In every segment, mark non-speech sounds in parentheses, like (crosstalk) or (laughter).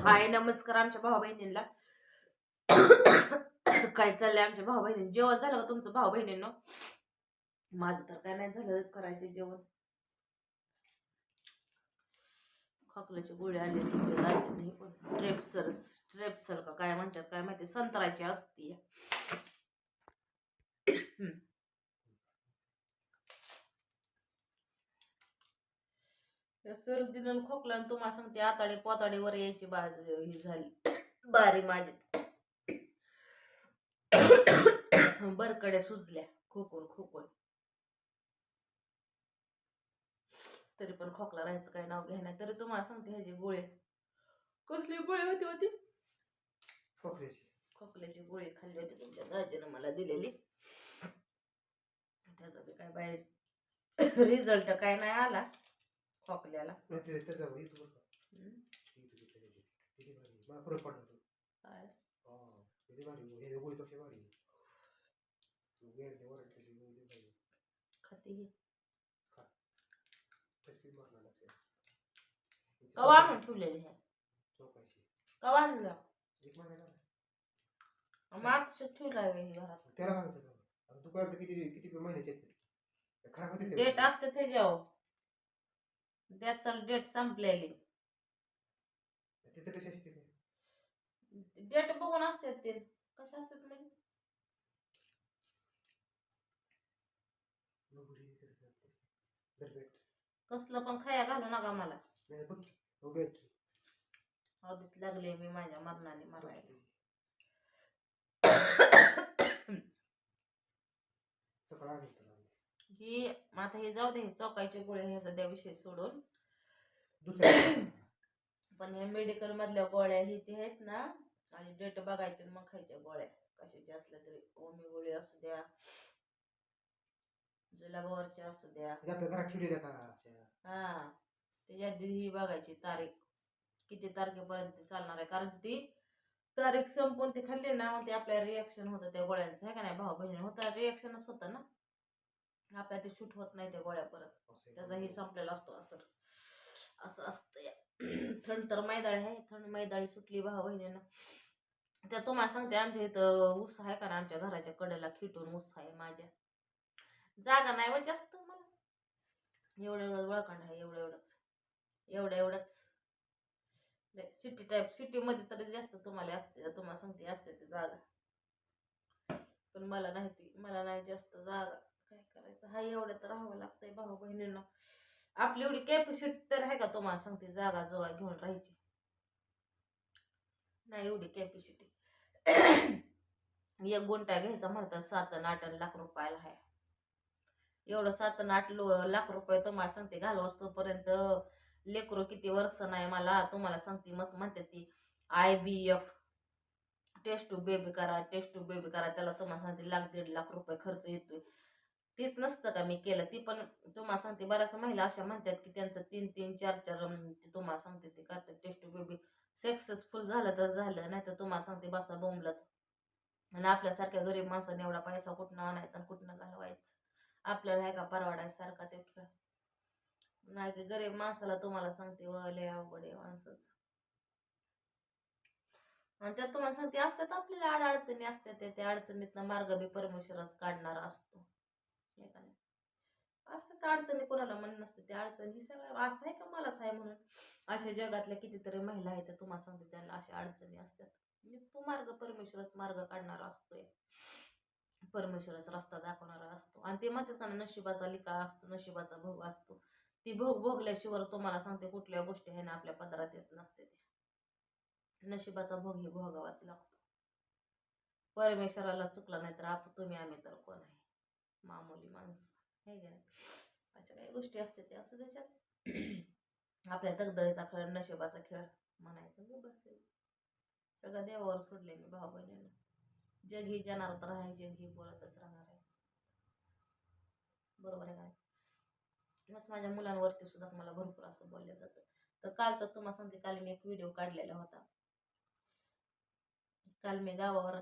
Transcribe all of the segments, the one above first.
(coughs) हाय नमस्कार आमच्या भाऊ बहिणींना. (coughs) काय चाललंय आमच्या भाऊ बहिणी जेवण झालं का तुमचं भाऊ बहिणींना? माझं तर काय नाही झालं करायचं जेवण. खोकल्याची गोळी आली तिथे दाजी नाही पण ट्रेप्सर ट्रेपसर का काय म्हणतात काय माहिती संत्राची असती सर्दीनं खोकला आणि तुम्हाला सांगते आताडे पोताडीवर यायची बाज ही झाली. बारी माझी. बरकड्या सुजल्या खोकून खोकून. तरी पण खोकला राहायचं काही नाव घ्याय नाही. तरी तुम्हाला सांगते ह्याची गोळी. कसली गोळी होती होती खोकल्याची. खोकल्याची गोळी खाल्ली होती तुमच्या दाजीनं मला दिलेली. त्याचा काय बाहेर. रिझल्ट काय नाही आला. पकल्याला हम्म. खाते तो. कवा आणून ठेवलेले आहे कवा आणलं? मात ठेवला घरात. त्याला तू काय किती किती महिन्याचे खराब होते डेट असते ते जाऊ त्याचा डेट संपलेली तिथे कसे असते ते? डेट बघून असतात ते कसे असतात नोकरी करत असते. बरं, भेट. कसलं पण खाया घालू नका मला नाही, बघ. हो, भेट. आधीच लागले मी माझ्या मरणाने मरायला सकाळ आली. ही आता हे जाऊ दे हे चौकायचे गोळे ह्याचा त्या विषय सोडून. दुसऱ्या (coughs) पण हे मेडिकल मधल्या गोळ्या ही ते आहेत ना आणि डेट बघायचे आणि मग खायच्या गोळ्या. कशाच्या असल्या तरी. ओमी गोळी असू द्या जुलाबावरच्या असू द्या. आपल्या घरात ठेवलेल्या का अच्छा. हा त्याच्या आधी ही बघायची तारीख. किती तारखेपर्यंत चालणार आहे? कारण ती तारीख संपून ती खाल्ली ना मग ते आपल्या रिॲक्शन होतं त्या गोळ्यांचं. आहे का नाही? भाऊ बहिणी होतं. रिॲक्शनच होतं ना. आपल्या ते शूट होत नाही त्या गोळ्या परत. त्याचा ही संपलेला असतो असं असं असतं (clears throat) थंड तर मैदाळी आहे. थंड मैदाळी सुटली भाऊ बहिणीनं. त्या तुम्हाला सांगते आमच्या इथं ऊस आहे का ना आमच्या घराच्या कडेला खिटून ऊस आहे माझ्या. जागा नाही व जास्त मला. एवढं एवढं वळखंड आहे एवढं एवढंच. एवढं एवढंच. सिटी टाईप सिटीमध्ये तरी जास्त तुम्हाला असते तुम्हाला सांगते असते ते जागा. पण मला नाही ती मला नाही जास्त जागा. काय करायचं? हा एवढं तर राहावं लागतंय भाऊ बहिणींना. आपली एवढी कॅपॅसिटी तर आहे का तुम्हाला सांगते जागा जोगा घेऊन राहायची. नाही एवढी कॅपॅसिटी एक गुंठा घ्यायचा म्हणतात सात आणि आठ लाख रुपयाला आहे. एवढं सात आणि आठ लो लाख रुपये तुम्हाला सांगते घालवस तोपर्यंत लेकरू किती वर्ष नाही मला तुम्हाला सांगते मस्त म्हणते ती. I V F test tube baby करा टेस्ट टू बेबी करा त्याला तुम्हाला सांगते लाख दीड लाख रुपये खर्च येतोय. तीच नसतं का मी केलं? ती पण तुम्हाला सांगते बऱ्याच महिला अशा म्हणतात की त्यांचं तीन तीन चार चार अं, ते तुम्हाला सांगते ते करतात. टेस्ट बेबी सक्सेसफुल झालं तर झालं नाही तर तुम्हाला सांगते बसा बोंबलत. आणि आपल्यासारख्या गरीब माणसाने एवढा पैसा कुठनं आणायचा आणि कुठनं घालवायचं? आपल्याला आहे का परवडायसारखा ते खेळ? नाही की गरीब माणसाला तुम्हाला सांगते व लय अवघड आहे माणसाच. आणि त्यात तुम्हाला सांगते असतात आपल्याला अडचणी असतात त्या अडचणीतनं मार्ग बी परमेश्वरच काढणारा असतो. हे त्या अडचणी कोणाला म्हणणं नसतं. त्या अडचणी ही सगळं असं आहे का मलाच आहे म्हणून? अशा जगातल्या कितीतरी महिला आहेत तुम्हाला सांगते त्यांना अशा अडचणी असतात. म्हणजे तो मार्ग परमेश्वरच मार्ग काढणारा असतोय. परमेश्वरच रस्ता दाखवणारा असतो. आणि ते म्हणतात का नशिबाचा लिका असतो नशिबाचा भोग असतो. ती भोग भोगल्याशिवाय तुम्हाला सांगते कुठल्या गोष्टी आहे ना आपल्या पदरात येत नसते त्या. नशिबाचा भोग हे भोगावाच लागतो. परमेश्वराला चुकला नाही तर आप तुम्ही आम्ही तर कोण आहे? मामूली माणसं. हे का नाही? अशा काही गोष्टी असते ते असू त्याच्यात. (clears throat) आपल्या तगदरीचा खेळ नशिबाचा खेळ म्हणायचं बसायचं. सगळं देवावर सोडले मी भाऊ बहिणीनं. जग ही जाणार तर आहे जग ही बोलतच राहणार आहे. बरोबर आहे काय मस्त माझ्या मुलांवरती सुद्धा मला भरपूर असं बोललं जातं. तर काल तर तुम्हाला सांगते काल मी एक व्हिडिओ काढलेला होता. काल मी गावावर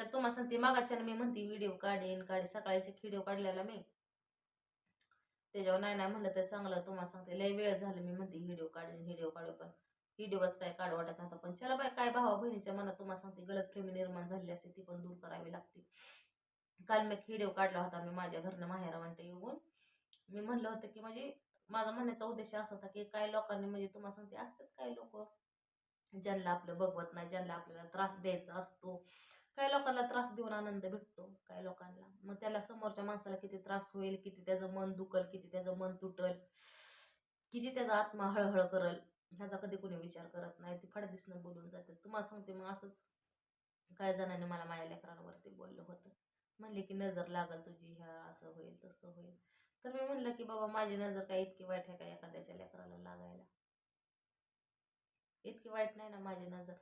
तर तुम्हाला सांगते मागाच्यानं मी म्हणते व्हिडिओ काढेन काढे सकाळीचे व्हिडिओ काढलेला मी. त्याच्यावर नाही नाही म्हणलं तर चांगलं तुम्हाला सांगते लय वेळ झालं मी म्हणते व्हिडिओ काढेन व्हिडिओ काढू पण व्हिडिओच दिवस काय काढ वाटत नव्हता. पण चला बाय काय भावा बहिणीच्या मनात तुम्हाला सांगते गलत प्रेमी निर्माण झाली असते ती पण दूर करावी लागते. काल मी व्हिडिओ काढला होता मी माझ्या घरनं माहेरा म्हणते येऊन. मी म्हणलं होतं की म्हणजे माझा म्हणण्याचा उद्देश असा होता की काय लोकांनी म्हणजे तुम्हाला सांगते असतात काय लोक ज्यांना आपलं बघवत नाही ज्यांना आपल्याला त्रास द्यायचा असतो. काही लोकांना त्रास देऊन आनंद भेटतो काही लोकांना. मग त्याला समोरच्या माणसाला किती त्रास होईल किती त्याचं मन दुखल किती त्याचं मन तुटल किती त्याचा आत्मा हळहळ करल ह्याचा कधी कोणी विचार करत नाही. ती फडदिसनं बोलून जातात तुम्हाला सांगते मग असंच काही जणांनी मला माझ्या लेकरांवरती बोललं होतं. म्हणले की नजर लागल तुझी ह्या असं होईल तसं होईल. तर मी म्हणलं की बाबा माझी नजर काय इतकी वाईट आहे का एखाद्याच्या लेकराला लागायला? इतकी वाईट नाही ना माझी नजर.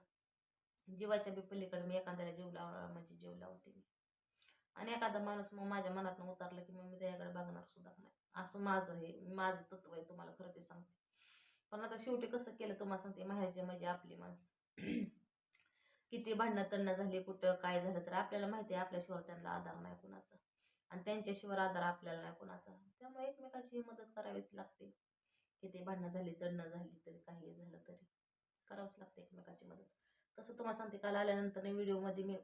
जीवाच्या बी पलीकडे मी एखाद्याला जीव लावला म्हणजे जीव लावते मी. आणि एखादा माणूस मग माझ्या मनातनं उतरलं की मग मी त्याच्याकडे बघणार सुद्धा नाही. असं माझं हे माझं तत्व आहे तुम्हाला खरं ते सांगते. पण आता शेवटी कसं केलं तुम्हाला सांगते माहेरचे म्हणजे आपली माणसं. (clears throat) किती भांडणं तणणं झाली कुठं काय झालं तर आपल्याला माहिती आहे आपल्याशिवाय त्यांना आधार नाही कुणाचा. आणि त्यांच्याशिवाय आधार आपल्याला नाही कुणाचा. त्यामुळे एकमेकाची ही मदत करावीच लागते. किती भांडणं झाली तणणं झाली तरी काही झालं तरी. करावंच लागते एकमेकाची मदत. तसं तुम्हाला सांगते काल आल्यानंतर व्हिडिओमध्ये मी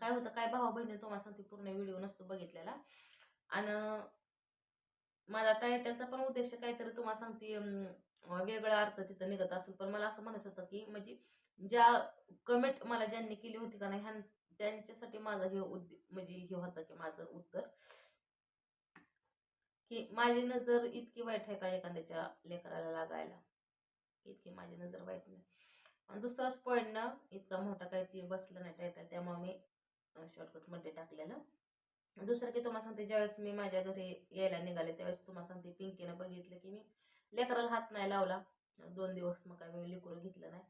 काय होतं काय भावा बहिणी तुम्हाला सांगते पूर्ण व्हिडिओ नसतो बघितलेला. आणि माझा टायटलचा पण उद्देश काहीतरी तुम्हाला सांगते वेगळा अर्थ तिथं निघत असेल. पण मला असं म्हणायचं होतं की म्हणजे ज्या कमेंट मला ज्यांनी केली होती का नाही ह्या त्यांच्यासाठी माझं हे उद्दे म्हणजे हे होतं की माझं उत्तर की माझी नजर इतकी वाईट आहे का एखाद्याच्या लेकराला लागायला? इतकी माझी नजर वाईट नाही. आणि दुसराच पॉईंट ना इतका मोठा काही ती बसलं नाही टायटल त्यामुळे मी शॉर्टकटमध्ये टाकलेलं. दुसरं की तुम्हाला सांगते ज्यावेळेस मी माझ्या घरी यायला निघाले त्यावेळेस तुम्हाला सांगते पिंकीनं बघितलं की मी लेकराला हात नाही लावला. दोन दिवस मग काय मी लेकरू घेतलं नाही.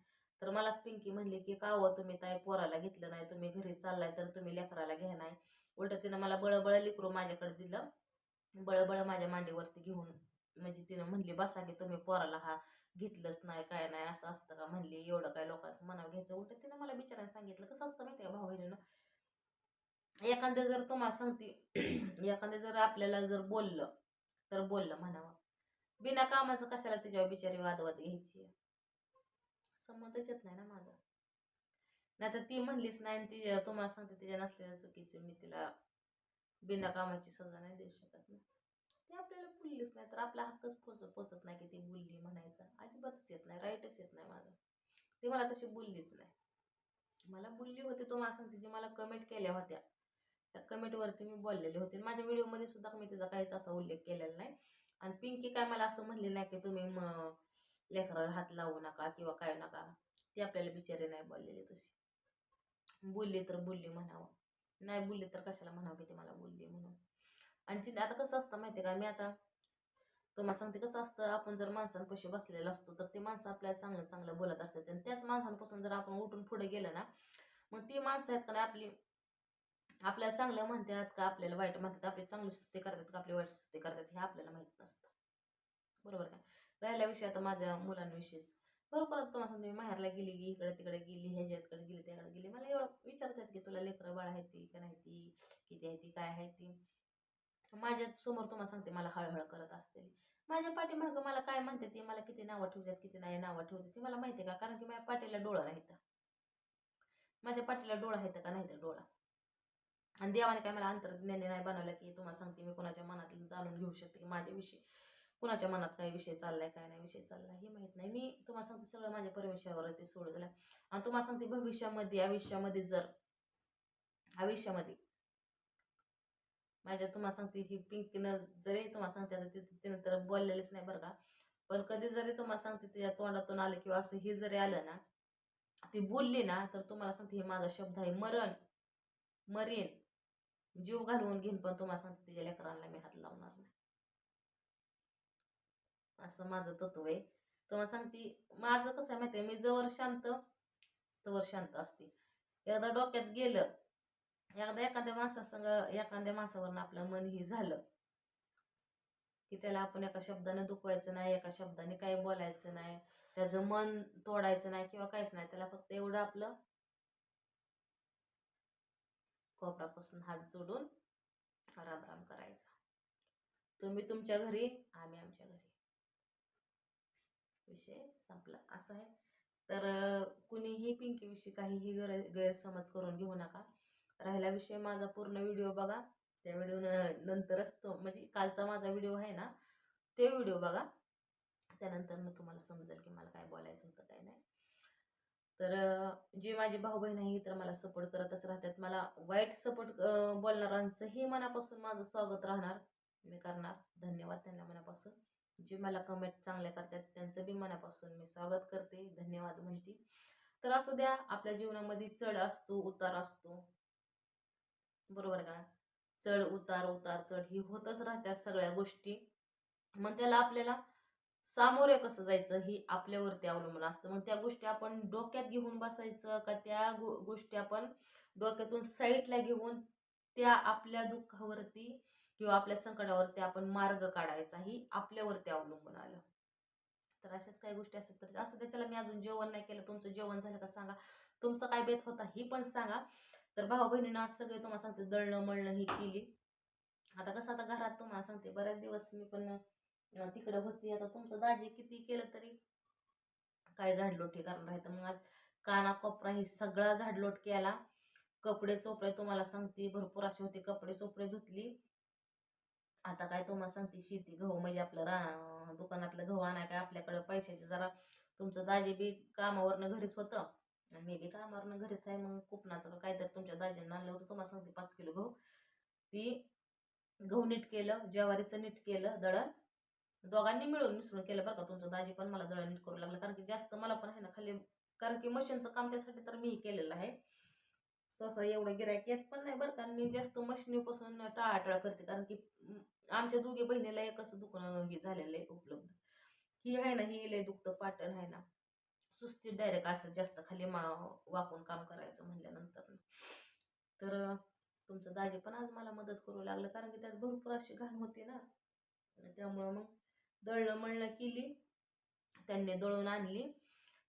तर मलाच पिंकी म्हणली की का हो तुम्ही ताई पोराला घेतलं नाही? तुम्ही घरी चाललाय तर तुम्ही लेकराला घ्या नाही. उलट तिनं मला बळबळ लेकरू माझ्याकडे दिलं. बळबळ माझ्या मांडीवरती घेऊन म्हणजे तिनं म्हणली बसा की तुम्ही पोराला हा घेतलंच नाही काय नाही असं असतं का म्हणली एवढं काय लोकांचं मनावर घ्यायचं. उलट तिनं मला बिचारायला सांगितलं कसं असतं माहिती आहे का भाऊ बहिणीनं एखाद्या जर तुम्हाला सांगते (clears throat) एखाद्या जर आपल्याला जर बोललं तर बोललं म्हणावं. बिना कामाचं कशाला तिच्यावर बिचारी वादवाद घ्यायची? संमतच येत नाही ना माझा. नाही तर ती म्हणलीच नाही आणि ती तुम्हाला सांगते तिच्या नसलेल्या चुकीचं मी तिला बिना कामाची सजा नाही देऊ शकत ना. ते आपल्याला बोललीच नाही तर आपला हक्कच पोच पोचत नाही की ती बोलली म्हणायचा. अजिबातच येत नाही राईटच येत नाही माझं. ती मला तशी बोललीच नाही. मला बोलली होती तुम्हाला सांगते जी मला कमेंट केल्या होत्या. त्या कमेंटवरती मी बोललेले होते. माझ्या व्हिडिओमध्ये सुद्धा मी तिचा काहीच असा उल्लेख केलेला नाही. आणि पिंकी काय मला असं म्हणले नाही की तुम्ही मग लेकराला हात लावू नका किंवा काय नका. ती आपल्याला बिचारे नाही बोललेली तशी. बोलली तर बोलली म्हणावं. नाही बोलली तर कशाला म्हणावं की ती मला बोलली म्हणून? आणि ती आता कसं असतं माहिती आहे का? मी आता तुम्हाला सांगते कसं असतं आपण जर माणसांपाशी बसलेला असतो तर ते माणसं आपल्याला चांगलं चांगलं बोलत असतात. आणि त्याच माणसांपासून जर आपण उठून पुढे गेलं ना मग ती माणसं आहेत का आपली आपल्याला चांगलं म्हणतात का आपल्याला वाईट म्हणतात आपली चांगली स्तुती करतात का आपली वाईट स्तुती करतात हे आपल्याला माहीत नसतं. बरोबर का? राहिला विषय आता माझ्या मुलांविषयीच. बरोबर आता तुम्हाला सांगते मी माहेरला गेली की इकडे तिकडे गेली ह्याच्याकडे गेली त्याकडे गेली. मला एवढं विचारतात की तुला लेकरं बाळ आहे ती का नाही ती? किती आहे ती? काय आहे ती? माझ्यासमोर तुम्हाला सांगते मला हळहळ करत असते माझ्या पाठीमागं मला काय म्हणते ते मला किती नावं ठेवतात किती नाही नावं ठेवतात ते मला माहिती आहे का? कारण की माझ्या पाठीला डोळा नाही तर. माझ्या पाठीला डोळा आहे का नाही तर डोळा. आणि देवाने काय मला अंतर्ज्ञानी नाही बनवलं की तुम्हाला सांगते मी कोणाच्या मनातलं जाणून घेऊ शकते की माझ्याविषयी कुणाच्या मनात काय विषय चाललाय काय नाही विषय चाललाय हे माहीत नाही. मी तुम्हाला सांगते सगळं माझ्या परमेश्वरावर ते सोडून दिलं आणि तुम्हाला सांगते भविष्यामध्ये आयुष्यामध्ये जर आयुष्यामध्ये माझ्या तुम्हाला सांगते ही पिंकीनं जरी तुम्हाला सांगते आता ती तिनं तर बोललेलीच नाही बरं का. पण कधी जरी तुम्हाला सांगते तिच्या तोंडातून आलं किंवा असं हे जरी आलं ना ती बोलली ना तर तुम्हाला सांगते हे माझा शब्द आहे मरण. मरीन. जीव घालवून घेईन पण तुम्हाला सांगते तिच्या लेकरांना मी हात लावणार नाही. असं माझं तत्व आहे. तुम्हाला सांगते माझं कसं आहे माहिती आहे मी जवळ शांत तवर शांत असते. एकदा डोक्यात गेलं एकदा एखाद्या माणसासंग एखाद्या माणसावरनं आपलं मन ही झालं की त्याला आपण एका शब्दाने दुखवायचं नाही एका शब्दाने काही बोलायचं नाही त्याचं मन तोडायचं नाही किंवा काहीच नाही त्याला फक्त एवढं आपलं कोपरापासून हात जोडून रामराम करायचा. तुम्ही तुमच्या घरी आम्ही आमच्या घरी. विषय संपला. असं आहे. तर कुणीही पिंकीविषयी काहीही गैरसमज करून घेऊ नका. राहिला विषय माझा पूर्ण व्हिडिओ बघा. त्या व्हिडिओ नंतरच तो म्हणजे कालचा माझा व्हिडिओ आहे ना ते व्हिडिओ बघा. त्यानंतर मग तुम्हाला समजेल की मला काय बोलायचं होतं काय नाही. तर जे माझे भाऊ बहीण आहे तर मला सपोर्ट करतच राहतात. मला वाईट सपोर्ट बोलणाऱ्यांचंही मनापासून माझं स्वागत राहणार. मी करणार. धन्यवाद त्यांना मनापासून. जे मला कमेंट चांगल्या करतात त्यांचं बी मनापासून मी स्वागत करते. धन्यवाद म्हणते. तर असू द्या आपल्या जीवनामध्ये चढ असतो उतार असतो. बरोबर का? चढ उतार उतार चढ ही होतच राहतात सगळ्या गोष्टी. मग त्याला आपल्याला सामोरे कसं जायचं ही आपल्यावरती अवलंबून असतं. मग त्या गोष्टी आपण डोक्यात घेऊन बसायचं का त्या गो गोष्टी आपण डोक्यातून साईडला घेऊन त्या आपल्या दुःखावरती किंवा आपल्या संकटावरती आपण मार्ग काढायचा ही आपल्यावरती अवलंबून आलं. तर अशाच काही गोष्टी असतात तर असं त्याच्याला मी अजून जेवण नाही केलं. तुमचं जेवण झालं का सांगा. तुमचं काय बेत होता ही पण सांगा. तर भाऊ बहिणीनं आज सगळे तुम्हाला सांगते दळणं मळणं ही केली. आता कसं आता घरात तुम्हाला सांगते बऱ्याच दिवस मी पण तिकडं होती. आता तुमचं दाजी किती केलं तरी काय झाडलोट हे करणार आहे. तर मग आज काना कोपरा हे सगळा झाडलोट केला कपडे चोपडे तुम्हाला सांगते भरपूर असे होते. कपडे चोपडे धुतली. आता काय तुम्हाला सांगते शेती गहू म्हणजे आपलं रा दुकानातलं गहू आणाय काय आपल्याकडं पैशाचे जरा तुमचं दाजी बी कामावरनं घरीच होतं. मी बी कामावरनं घरीच आहे मग कुपनाचं का काहीतरी तुमच्या दाजीनं आणलं होतं. तुम्हाला सांगते पाच किलो गहू. ती गहू नीट केलं ज्वारीचं नीट केलं दळण. दोघांनी मिळून मिसळून केलं बरं का. तुमचं दाजी पण मला दळण नीट करू लागलं. कारण की जास्त मला पण आहे ना खाली कारण की मशीनचं काम त्यासाठी तर मी केलेलं आहे. सहसा एवढं गिरायक येत पण नाही बरं का. मी जास्त मशीनीपासून टाळाटाळ करते. कारण की आमच्या दोघी बहिणीला एकच दुकान हे झालेलं आहे उपलब्ध. ही आहे ना ही लय दुखतं पाटण आहे ना. सुस्ती डायरेक्ट असं जास्त खाली मा वाकून काम करायचं म्हणल्यानंतर तर तुमचं दाजी पण आज मला मदत करू लागलं कारण की त्यात भरपूर अशी घाण होती ना. त्यामुळं मग दळणं मळणं केली त्यांनी दळून आणली.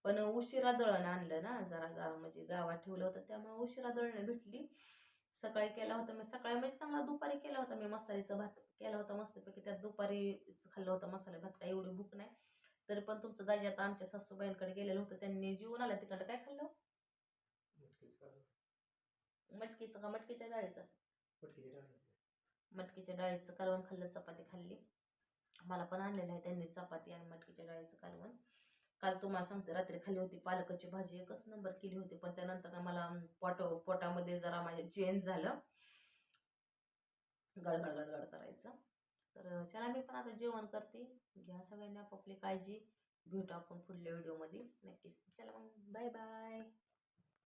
पण उशिरा दळण आणलं ना जरा गाव म्हणजे गावात ठेवलं होतं त्यामुळे उशिरा दळणं भेटली. सकाळी केला होता मी सकाळी म्हणजे चांगला दुपारी केला होता मी मसाल्याचा भात. केला होता मस्तपैकी त्यात दुपारी खाल्लं होतं मसाले भात काय एवढी भूक नाही. तरी पण तुमचं दाजी आता आमच्या सासूबाईंकडे गेलेलं होतं. त्यांनी जीवन आलं तिकडं. काय खाल्लं? मटकीचं का? मटकीच्या डाळीचं? मटकीच्या डाळीचं. कालवण खाल्लं चपाती खाल्ली. मला पण आणलेलं आहे त्यांनी चपाती आणि मटकीच्या डाळीचं कालवण. काल तुम्हाला सांगते रात्री खाल्ली होती पालकाची भाजी. एकच नंबर केली होती पण त्यानंतर मला पोट पोटामध्ये जरा माझ्या चेंज झालं. गडगड गडगड करायचं. तर चला मी पण आता जेवण करते. घ्या सगळ्यांनी आपापली काळजी. भेटू आपण पुढल्या व्हिडिओमध्ये. नक्कीच. चला मग. Bye bye.